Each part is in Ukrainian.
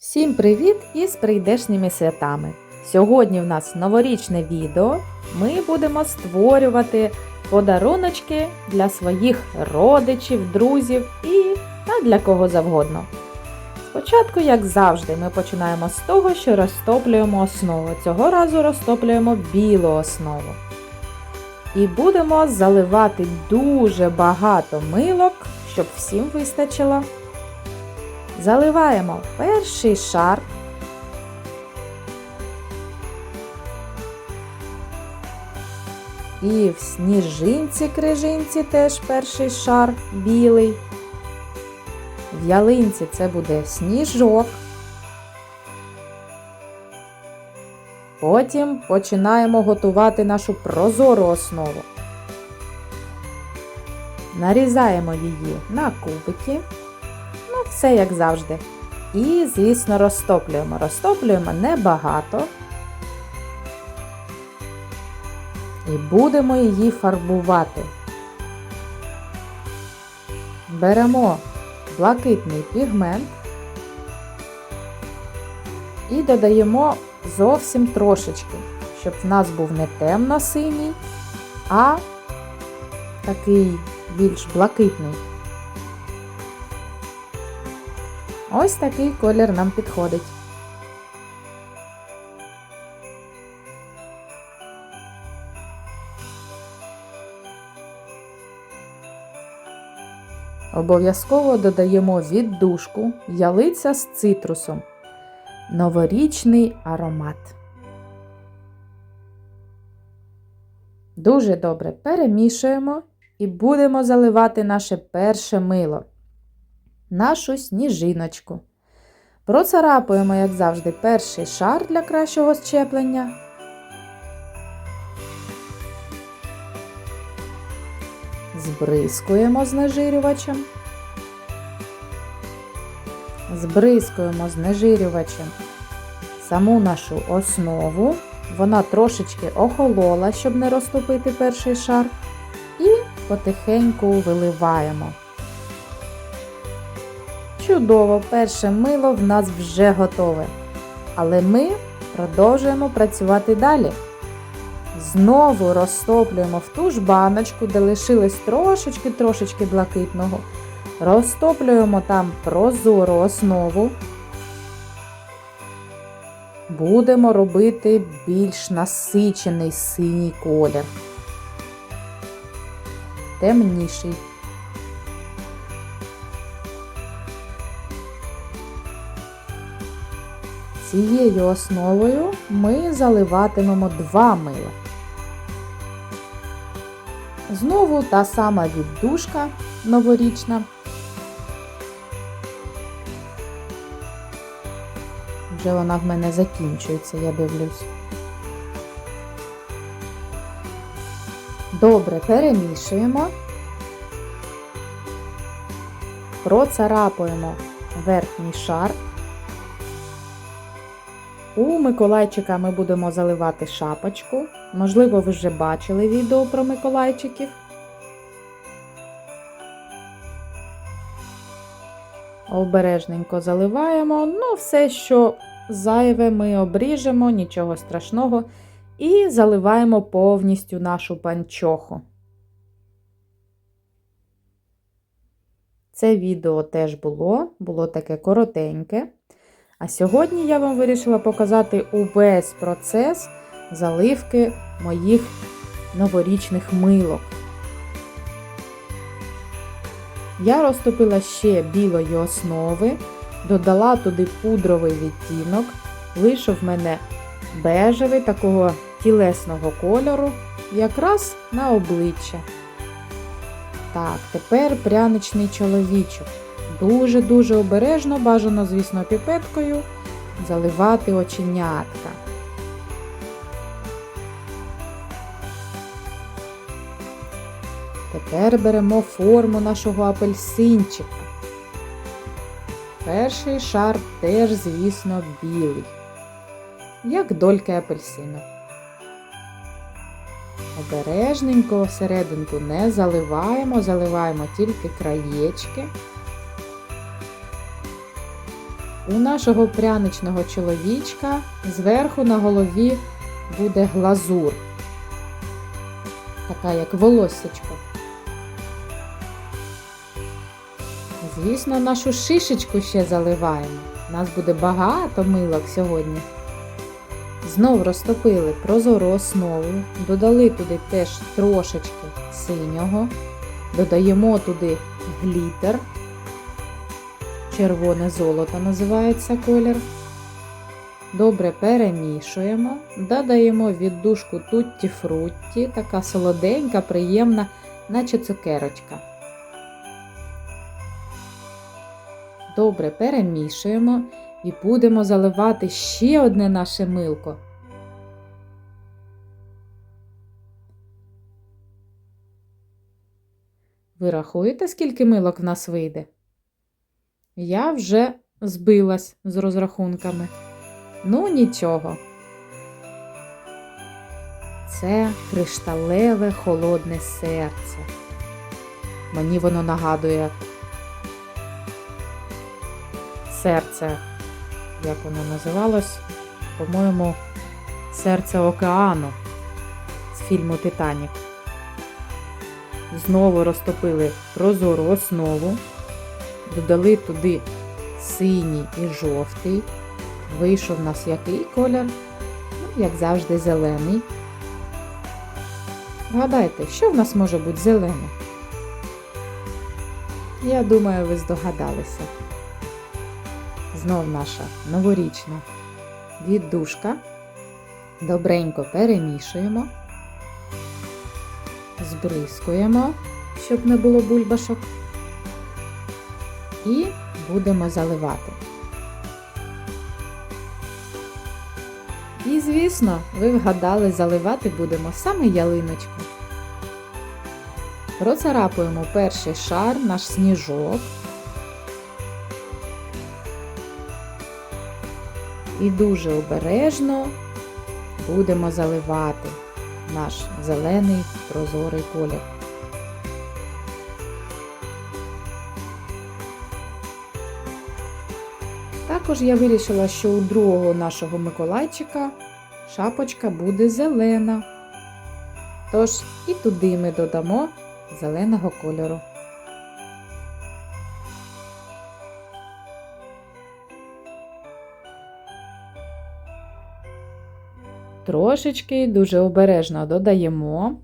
Всім привіт із прийдешніми святами! Сьогодні в нас новорічне відео. Ми будемо створювати подаруночки для своїх родичів, друзів і та для кого завгодно. Спочатку, як завжди, ми починаємо з того, що розтоплюємо основу. Цього разу розтоплюємо білу основу. І будемо заливати дуже багато милок, щоб всім вистачило. Заливаємо перший шар. І в сніжинці крижинці теж перший шар білий. В ялинці це буде сніжок. Потім починаємо готувати нашу прозору основу. Нарізаємо її на кубики. Все як завжди. І, звісно, розтоплюємо. Розтоплюємо небагато. І будемо її фарбувати. Беремо блакитний пігмент і додаємо зовсім трошечки, щоб в нас був не темно-синій, а такий більш блакитний. Ось такий колір нам підходить. Обов'язково додаємо віддушку ялиця з цитрусом. Новорічний аромат. Дуже добре перемішуємо і будемо заливати наше перше мило нашу сніжиночку. Процарапуємо, як завжди, перший шар для кращого щеплення. Збризкуємо знежирювачем. Збризкуємо знежирювачем саму нашу основу. Вона трошечки охолола, щоб не розтопити перший шар. І потихеньку виливаємо. Чудово, перше мило в нас вже готове. Але ми продовжуємо працювати далі. Знову розтоплюємо в ту ж баночку, де лишилось трошечки-трошечки блакитного. Розтоплюємо там прозору основу. Будемо робити більш насичений синій колір. Темніший. Цією основою ми заливатимемо два мила. Знову та сама віддушка новорічна. Вже вона в мене закінчується, я дивлюсь. Добре перемішуємо, процарапуємо верхній шар. У Миколайчика ми будемо заливати шапочку. Можливо, ви вже бачили відео про Миколайчиків. Обережненько заливаємо. Ну, все, що зайве, ми обріжемо, нічого страшного. І заливаємо повністю нашу панчоху. Це відео теж було, було таке коротеньке. А сьогодні я вам вирішила показати увесь процес заливки моїх новорічних милок. Я розтопила ще білої основи, додала туди пудровий відтінок, вийшов в мене бежевий такого тілесного кольору, якраз на обличчя. Так, тепер пряничний чоловічок. Дуже-дуже обережно, бажано, звісно, піпеткою заливати оченятка. Тепер беремо форму нашого апельсинчика. Перший шар теж, звісно, білий, як дольки апельсину. Обережненько серединку не заливаємо, заливаємо тільки краєчки. У нашого пряничного чоловічка зверху на голові буде глазур. Така як волоссячко. Звісно, нашу шишечку ще заливаємо. Нас буде багато милок сьогодні. Знов розтопили прозору основу, додали туди теж трошечки синього, додаємо туди глітер, червоне золото називається колір. Добре перемішуємо, додаємо віддушку тутті фрутті, така солоденька, приємна, наче цукерочка. Добре перемішуємо і будемо заливати ще одне наше милко. Ви рахуєте, скільки милок в нас вийде? Я вже збилась з розрахунками. Ну, нічого. Це кришталеве холодне серце. Мені воно нагадує серце, як воно називалось, по-моєму, серце океану з фільму Титанік. Знову розтопили прозору основу, додали туди синій і жовтий. Вийшов у нас який колір? Ну, як завжди, зелений. Гадайте, що в нас може бути зелене? Я думаю, ви здогадалися. Знов наша новорічна віддушка. Добренько перемішуємо, збризкуємо, щоб не було бульбашок. І будемо заливати. І, звісно, ви вгадали, заливати будемо саме ялиночку. Процарапуємо перший шар, наш сніжок. І дуже обережно будемо заливати наш зелений прозорий колір. Також я вирішила, що у другого нашого Миколайчика шапочка буде зелена. Тож і туди ми додамо зеленого кольору. Трошечки дуже обережно додаємо.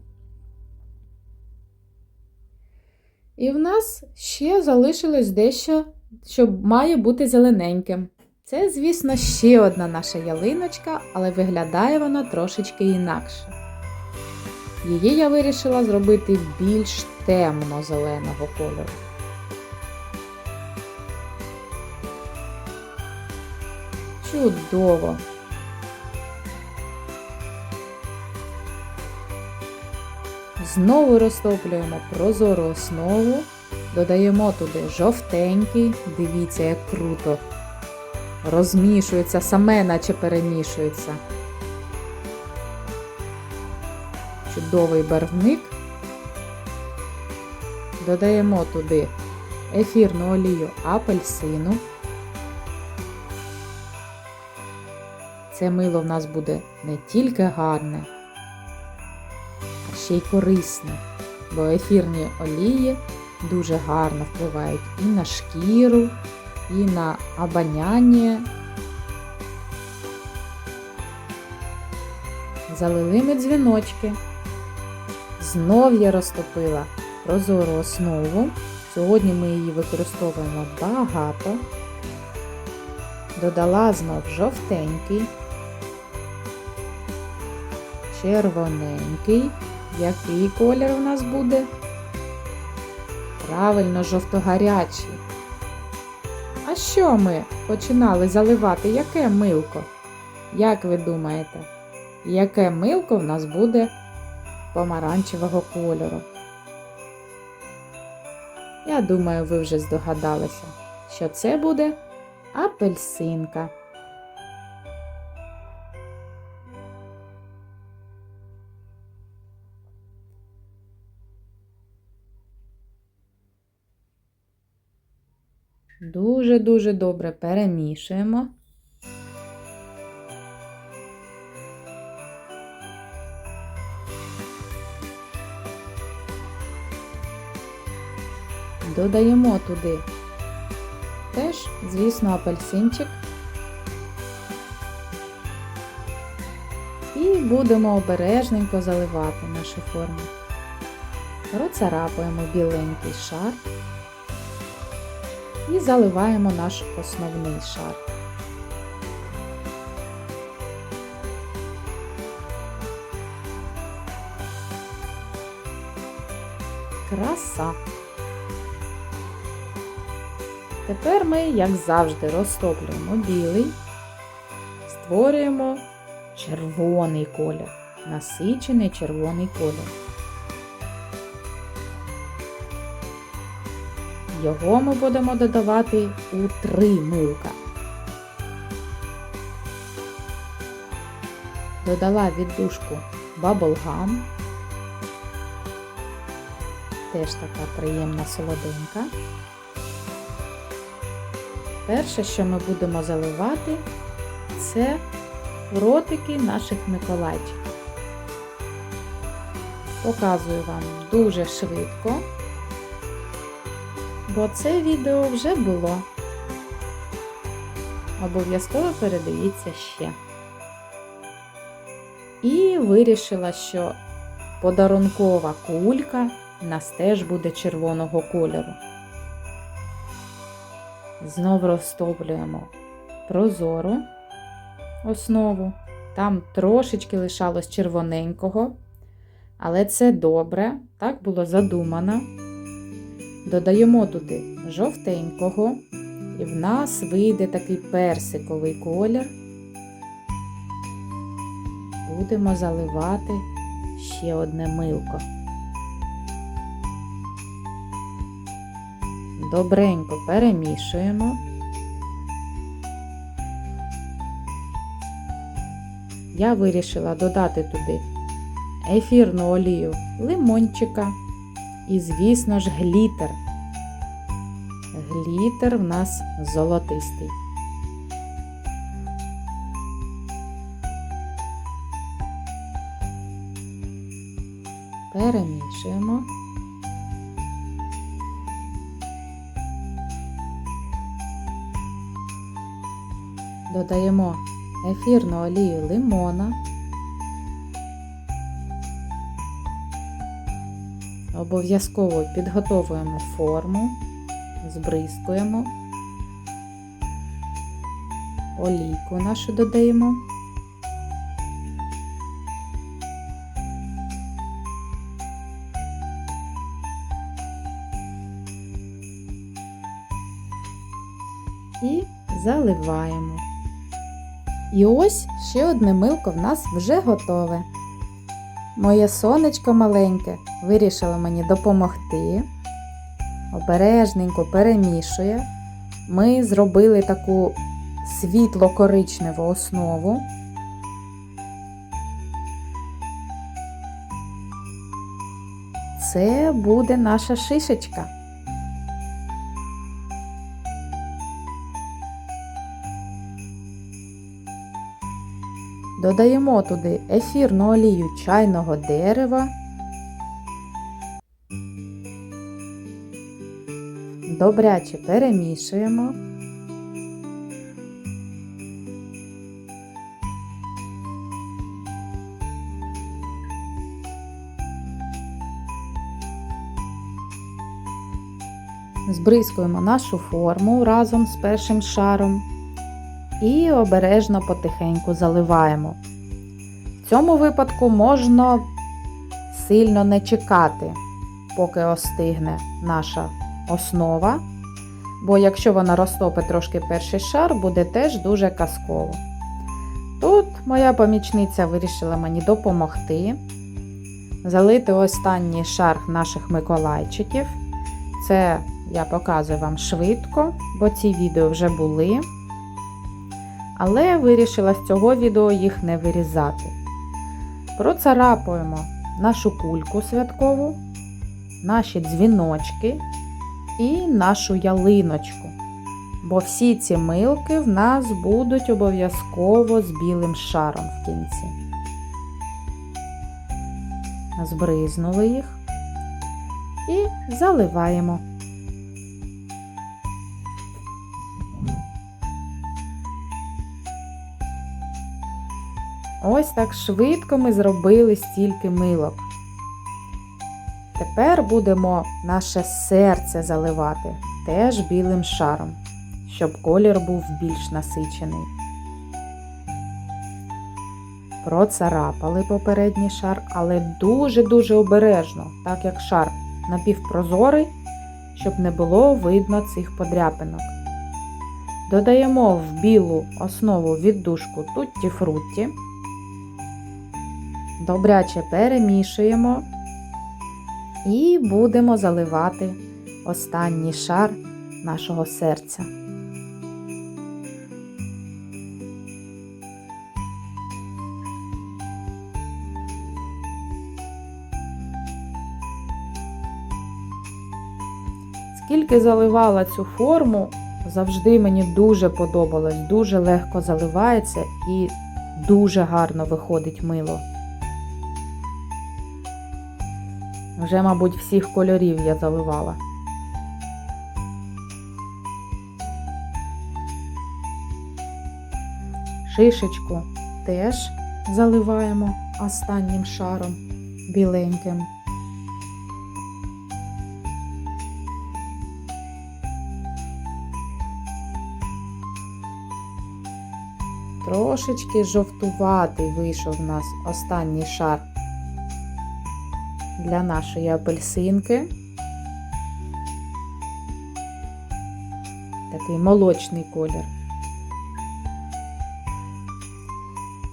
І в нас ще залишилось дещо, що має бути зелененьким. Це, звісно, ще одна наша ялиночка, але виглядає вона трошечки інакше. Її я вирішила зробити більш темно-зеленого кольору. Чудово! Знову розтоплюємо прозору основу, додаємо туди жовтенький, дивіться, як круто. Розмішується, саме наче перемішується. Чудовий барвник. Додаємо туди ефірну олію апельсину. Це мило в нас буде не тільки гарне, а ще й корисне, бо ефірні олії дуже гарно впливають і на шкіру, і на обоняння. Залили ми дзвіночки. Знов я розтопила прозору основу. Сьогодні ми її використовуємо багато. Додала знов жовтенький, червоненький. Який колір у нас буде? Правильно, жовтогарячий. А що ми починали заливати? Яке милко? Як ви думаєте, яке милко в нас буде помаранчевого кольору? Я думаю, ви вже здогадалися, що це буде апельсинка. Дуже-дуже добре перемішуємо. Додаємо туди теж, звісно, апельсинчик. І будемо обережненько заливати нашу форму. Розцарапуємо біленький шар і заливаємо наш основний шар. Краса! Тепер ми, як завжди, розтоплюємо білий, створюємо червоний колір, насичений червоний колір. Його ми будемо додавати у три милка. Додала віддушку Bubblegum. Теж така приємна солоденька. Перше, що ми будемо заливати, це ротики наших Миколайчиків. Показую вам дуже швидко, бо це відео вже було. Обов'язково передивіться ще. І вирішила, що подарункова кулька у нас теж буде червоного кольору. Знов розтоплюємо прозору основу. Там трошечки лишалось червоненького, але це добре, так було задумано. Додаємо туди жовтенького, і в нас вийде такий персиковий колір. Будемо заливати ще одне милко. Добренько перемішуємо. Я вирішила додати туди ефірну олію лимончика і, звісно ж, глітер. Глітер в нас золотистий. Перемішуємо. Додаємо ефірну олію лимона. Обов'язково підготовуємо форму, збризкуємо, олійку нашу додаємо. І заливаємо. І ось ще одне милко в нас вже готове. Моє сонечко маленьке вирішило мені допомогти. Обережненько перемішує. Ми зробили таку світло-коричневу основу. Це буде наша шишечка. Додаємо туди ефірну олію чайного дерева. Добряче перемішуємо. Збризкуємо нашу форму разом з першим шаром і обережно потихеньку заливаємо. В цьому випадку можна сильно не чекати, поки остигне наша основа, бо якщо вона розтопить трошки перший шар, буде теж дуже казково. Тут моя помічниця вирішила мені допомогти. Залити останній шар наших миколайчиків. Це я показую вам швидко, бо ці відео вже були. Але вирішила з цього відео їх не вирізати. Процарапуємо нашу кульку святкову, наші дзвіночки і нашу ялиночку. бо всі ці милки в нас будуть обов'язково з білим шаром в кінці. Збризнули їх і заливаємо. Ось так швидко ми зробили стільки милок. Тепер будемо наше серце заливати теж білим шаром, щоб колір був більш насичений. Процарапали попередній шар, але дуже-дуже обережно, так як шар напівпрозорий, щоб не було видно цих подряпинок. Додаємо в білу основу віддушку тутті фрутті. Добряче перемішуємо і будемо заливати останній шар нашого серця. Скільки заливала цю форму, завжди мені дуже подобалось, дуже легко заливається і дуже гарно виходить мило. Вже, мабуть, всіх кольорів я заливала. Шишечку теж заливаємо останнім шаром біленьким. Трошечки жовтуватий вийшов у нас останній шар для нашої апельсинки. Такий молочний колір.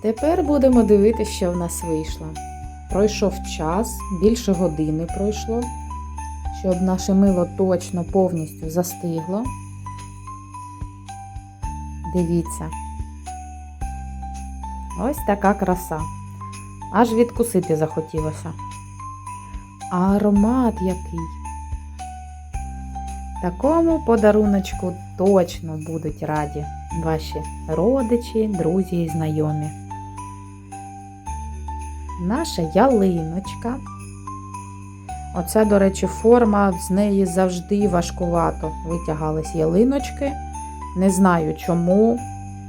Тепер будемо дивитися, що в нас вийшло. Пройшов час, більше години пройшло, щоб наше мило точно повністю застигло. Дивіться. Ось така краса. Аж відкусити захотілося. А аромат який. Такому подаруночку точно будуть раді ваші родичі, друзі і знайомі. Наша ялиночка. Оце, до речі, форма, з неї завжди важкувато витягались ялиночки. Не знаю чому,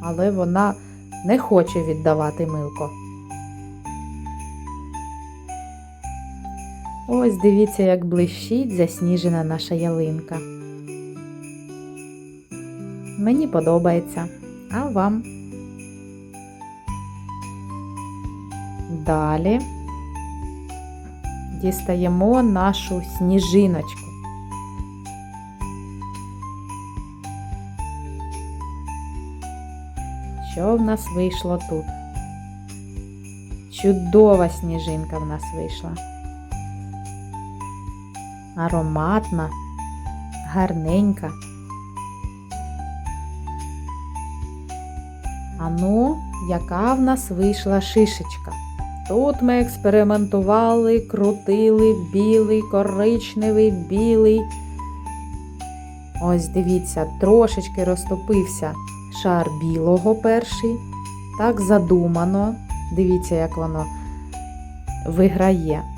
але вона не хоче віддавати милко. Ось дивіться, як блищить засніжена наша ялинка. Мені подобається. А вам? Далі дістаємо нашу сніжиночку. Що в нас вийшло тут? Чудова сніжинка в нас вийшла. Ароматна, гарненька. А ну, яка в нас вийшла шишечка? Тут ми експериментували, крутили білий, коричневий, білий. Ось дивіться, трошечки розтопився шар білого перший. Так задумано. Дивіться, як воно виграє.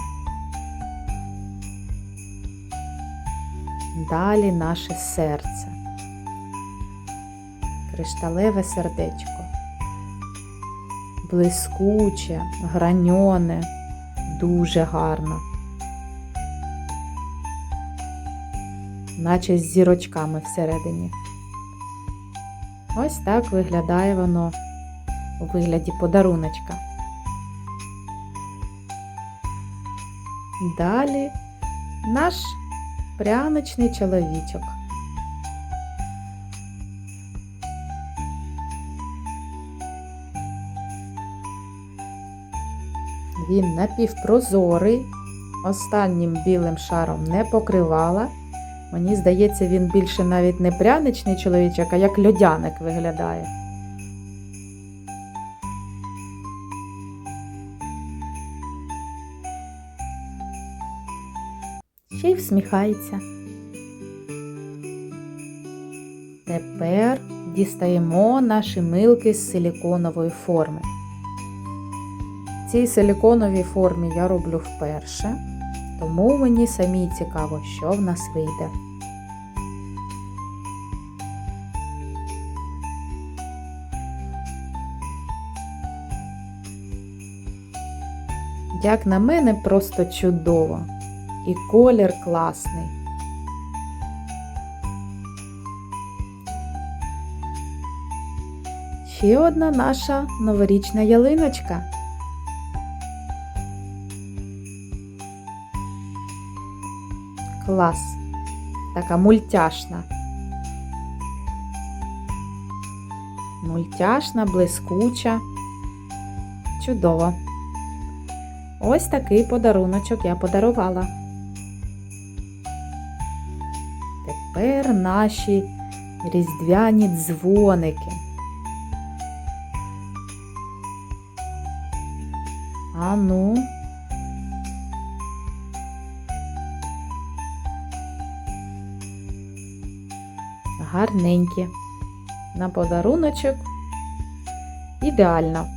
Далі наше серце. Кришталеве сердечко. Блискуче, граньоне, дуже гарно. Наче з зірочками всередині. Ось так виглядає воно у вигляді подаруночка. Далі наш пряничний чоловічок. Він напівпрозорий, останнім білим шаром не покривала. Мені здається, він більше навіть не пряничний чоловічок, а як льодяник виглядає. Ще й всміхається. Тепер дістаємо наші милки з силіконової форми. В цій силіконовій формі я роблю вперше, тому мені самі цікаво, що в нас вийде. Як на мене, просто чудово. І колір класний. Ще одна наша новорічна ялиночка. Клас. Така мультяшна. Мультяшна, блискуча. Чудово. Ось такий подаруночок я подарувала. Тепер наші різдвяні дзвоники. А ну. Гарненькі. На подаруночок. Ідеально.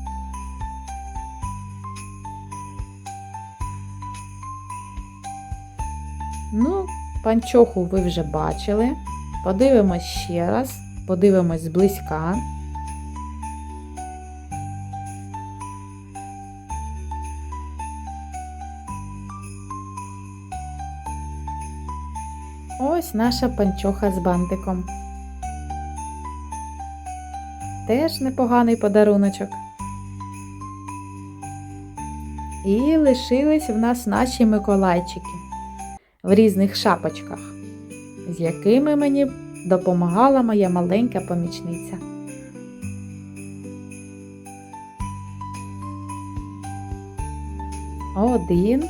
Панчоху ви вже бачили. Подивимось ще раз, подивимось зблизька. Ось наша панчоха з бантиком. Теж непоганий подаруночок. І лишились в нас наші миколайчики в різних шапочках, з якими мені допомагала моя маленька помічниця. Один.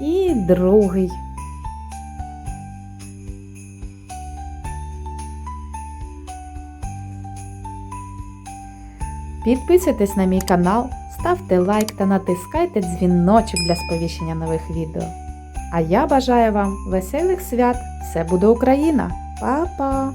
І другий. Підписуйтесь на мій канал, ставте лайк та натискайте дзвіночок для сповіщення нових відео. А я бажаю вам веселих свят! Все буде Україна! Па-па!